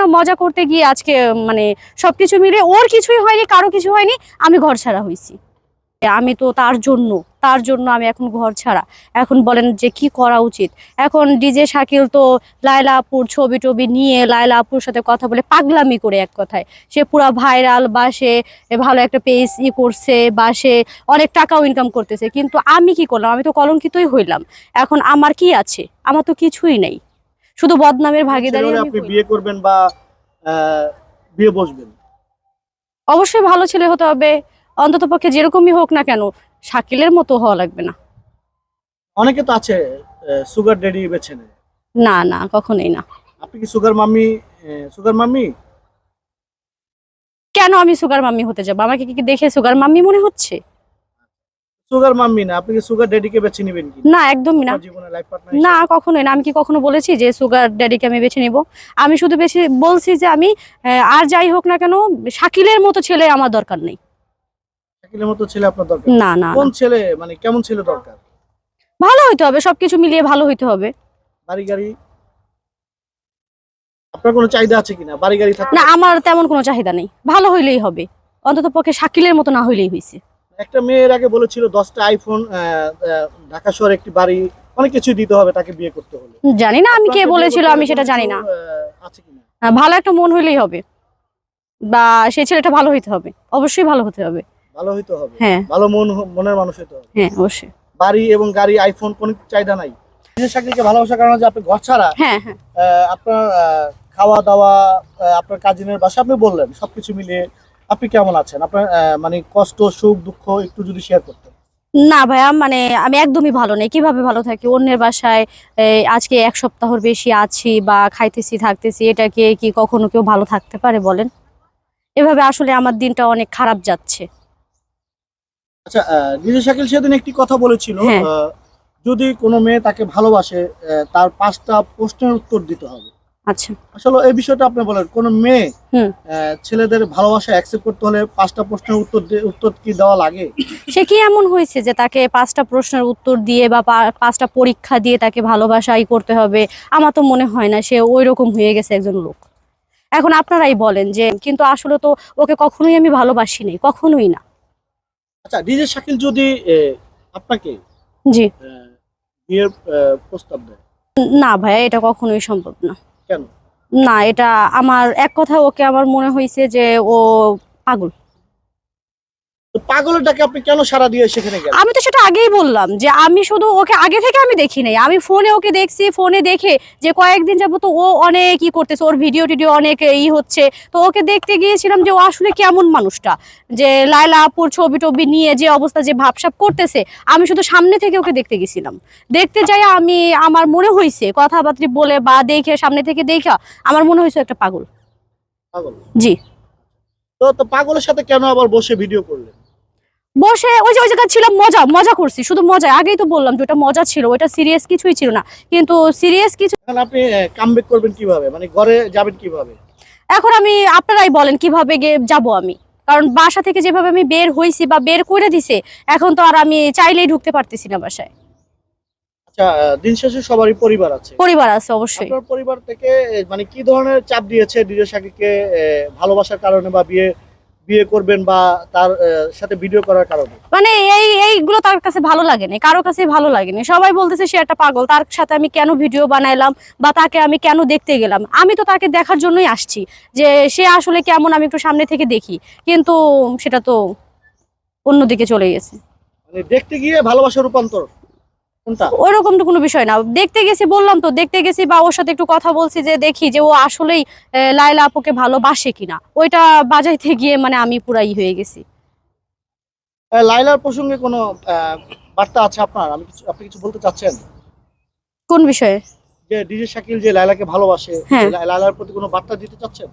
না মজা করতে গিয়ে আজকে মানে সবকিছু মিলে ওর কিছুই হয়নি, কারও কিছু হয়নি, আমি ঘর ছাড়া হয়েছি। আমি তো তার জন্য তার জন্য আমি এখন ঘর ছাড়া। এখন বলেন যে কি করা উচিত? এখন ডিজে শাকিল তো লায়লা আপুর ছবি টবি নিয়ে লায়লা আপুর সাথে কথা বলে পাগলামি করে এক কথায়। সে পুরা ভাইরাল, বা সে ভালো একটা পেজ ই করছে, বা সে অনেক টাকাও ইনকাম করতেছে। কিন্তু আমি কি করলাম? আমি তো কলঙ্কিতই হইলাম। এখন আমার কি আছে? আমার তো কিছুই নেই। শুধু বদনামের ভাগিদারি আপনি বিয়ে করবেন বা বিয়ে বসবেন? অবশ্যই ভালো ছেলে হতে হবে। অন্তত পক্ষে যেরকমই হোক না কেন শাকিলের মতো হওয়া লাগবে না। অনেকে তো আছে সুগার ড্যাডি বেছে নেয়। না না কখনোই না। আপনি কি সুগার মাম্মি সুগার মাম্মি? কেন আমি সুগার মাম্মি হতে যাব? আমাকে কি দেখে সুগার মাম্মি মনে হচ্ছে? সুগার মাম্মি না আপনি কি সুগার ড্যাডিকে বেছে নেবেন কি? না একদমই না। জীবনে লাইফ পার্টনার না কখনোই না। আমি কি কখনো বলেছি যে সুগার ড্যাডিকে আমি বেছে নিব? আমি শুধু বেছে বলছি যে আমি আর যাই হোক না কেন শাকিলের মতো ছেলে আমার দরকার নেই। শাকিলের মতো ছেলে আপনার দরকার না না কোন ছেলে মানে কেমন ছেলে দরকার? ভালো হইতে হবে সবকিছু মিলিয়ে ভালো হইতে হবে। বাড়ি গাড়ি? আপনার কোনো চাহিদা আছে কিনা? বাড়ি গাড়ি না আমার তেমন কোনো চাহিদা নেই। ভালো হইলেই হবে। অন্তত পক্ষে শাকিলের মতো না হইলেই হয়েছে একটা মেয়ের আগে বলেছিল দশটা আইফোন ঢাকা শহরে একটি বাড়ি অনেক কিছু দিতে হবে তাকে বিয়ে করতে হলে। জানি না আমি কে বলেছিল আমি সেটা জানি না। আছে কিনা? হ্যাঁ, ভালো একটা মন হইলেই হবে। বা সেই ছেলেটা ভালো হইতে হবে অবশ্যই ভালো হতে হবে। ভালো হইতে হবে। হ্যাঁ। ভালো মন মনের মানুষ হইতে হবে। হ্যাঁ অবশ্যই। বাড়ি এবং গাড়ি আইফোন কোনো চাহিদা নাই। নিজের চাকরিকে ভালোবাসার কারণে যে আপনি ঘর ছাড়া হ্যাঁ হ্যাঁ। আপনার খাওয়া দাওয়া আপনার কাজিনের বাসা আপনি বললেন সবকিছু মিলিয়ে আপনি কেমন আছেন? আপনার মানে কষ্ট সুখ দুঃখ একটু যদি শেয়ার করতেন। না ভাইয়া মানে আমি একদমই ভালো নেই। কীভাবে ভালো থাকি? অন্যের বাসায় আজকে এক সপ্তাহর বেশি আছি বা খাইতেছি থাকতেছি এটাকে কি কখনো কেউ ভালো থাকতে পারে বলেন? এভাবে আসলে আমার দিনটা অনেক খারাপ যাচ্ছে। আচ্ছা নিজে শাকিল সেদিন একটি কথা বলেছিল হ্যাঁ। যদি কোনো মেয়ে তাকে ভালোবাসে তার পাঁচটা প্রশ্নের উত্তর দিতে হবে। আচ্ছা। আসলে এই বিষয়টা আপনি বলেন কোন মেয়ে ছেলেদের ভালোবাসা অ্যাকসেপ্ট করতে হলে পাঁচটা প্রশ্নের উত্তর উত্তর কি দেওয়া লাগে? সে কি এমন হয়েছে যে তাকে পাঁচটা প্রশ্নের উত্তর দিয়ে বা পাঁচটা পরীক্ষা দিয়ে তাকে ভালোবাসাই করতে হবে? আমার তো মনে হয় না সে ওই রকম হয়ে গেছে একজন লোক। এখন আপনারাই বলেন যে কিন্তু আসলে তো ওকে কখনোই আমি ভালোবাসি নাই কখনোই না। আচ্ছা ডিজে শাকিল যদি আপনাকে জি। বিয়ের প্রস্তাব দেয়? না ভাইয়া এটা কখনোই সম্ভব না। কেন? না এটা আমার এক কথা ওকে আমার মনে হয়েছে যে ও পাগল। ডাকে আপনি কেন সারা দিয়ে সেখানে গেলেন? আমি তো সেটা আগেই বললাম যে আমি শুধু ওকে আগে থেকে আমি দেখি নাই। আমি ফোনে ওকে দেখছি ফোনে দেখে যে কয়েকদিন যাব তো ও অনেক ই করতেছে ওর ভিডিও টিডিও অনেক ই হচ্ছে। তো ওকে দেখতে গিয়েছিলাম যে ও আসলে কেমন মানুষটা? যে লায়লা আপুর ছবি টবি নিয়ে যে অবস্থা যে ভাবসাব করতেছে আমি শুধু সামনে থেকে ওকে দেখতে গেছিলাম দেখতে যাই আমি আমার মনে হয়েছে কথাবার্তা বলে বা দেখে সামনে থেকে দেখা আমার মনে হয়েছে একটা পাগল। পাগল। জি। তো তো পাগলের সাথে কেন আবার বসে ভিডিও করলেন? বসে ওই যে ওই জায়গায় ছিলাম মজা মজা করছি শুধু মজা। আগেই তো বললাম যে ওটা মজা ছিল ওটা সিরিয়াস কিছুই ছিল না। কিন্তু সিরিয়াস কিছু আপনি কামব্যাক করবেন কীভাবে? মানে ঘরে যাবেন কীভাবে? এখন আমি আপনারাই বলেন কীভাবে যাব আমি। কারণ বাসা থেকে যেভাবে আমি বের হইছি বা বের করে দিছে এখন তো আর আমি চাইলেই ঢুকতে পারতেছি না বাসায়। আচ্ছা দিন শেষে সবারই পরিবার আছে। পরিবার আছে অবশ্যই। আপনার পরিবার থেকে মানে কি ধরনের চাপ দিয়েছে ডিজে আহ, ভালোবাসার কারণে বা বিয়ে বিয়ে করবেন বা তার সাথে ভিডিও করার কারণে? মানে এই এইগুলো তার কাছে ভালো লাগেনি কারও কাছে ভালো লাগেনি। সবাই বলতেছে সে একটা পাগল তার সাথে আমি কেন ভিডিও বানাইলাম বা তাকে আমি কেন দেখতে গেলাম? আমি তো তাকে দেখার জন্যই আসছি যে সে আসলে কেমন আমি একটু সামনে থেকে দেখি কিন্তু সেটা তো অন্যদিকে চলে গেছে। মানে দেখতে গিয়ে ভালোবাসার রূপান্তর। কোনটা? ওই রকম তো কোনো বিষয় না। দেখতে গেছি বললাম তো দেখতে গেছি বা ওর সাথে একটু কথা বলছি যে দেখি যে ও আসলেই লায়লা আপুকে ভালোবাসে কিনা? ওইটা বাজাইতে গিয়ে মানে আমি পুরাই হয়ে গেছি। লাইলার প্রসঙ্গে কোনো বার্তা আছে আপনার? আমি কিছু আপনি কিছু বলতে চাচ্ছেন? কোন বিষয়ে? যে ডিজে শাকিল যে লাইলাকে ভালোবাসে হ্যাঁ। লাইলার প্রতি কোনো বার্তা দিতে চাচ্ছেন?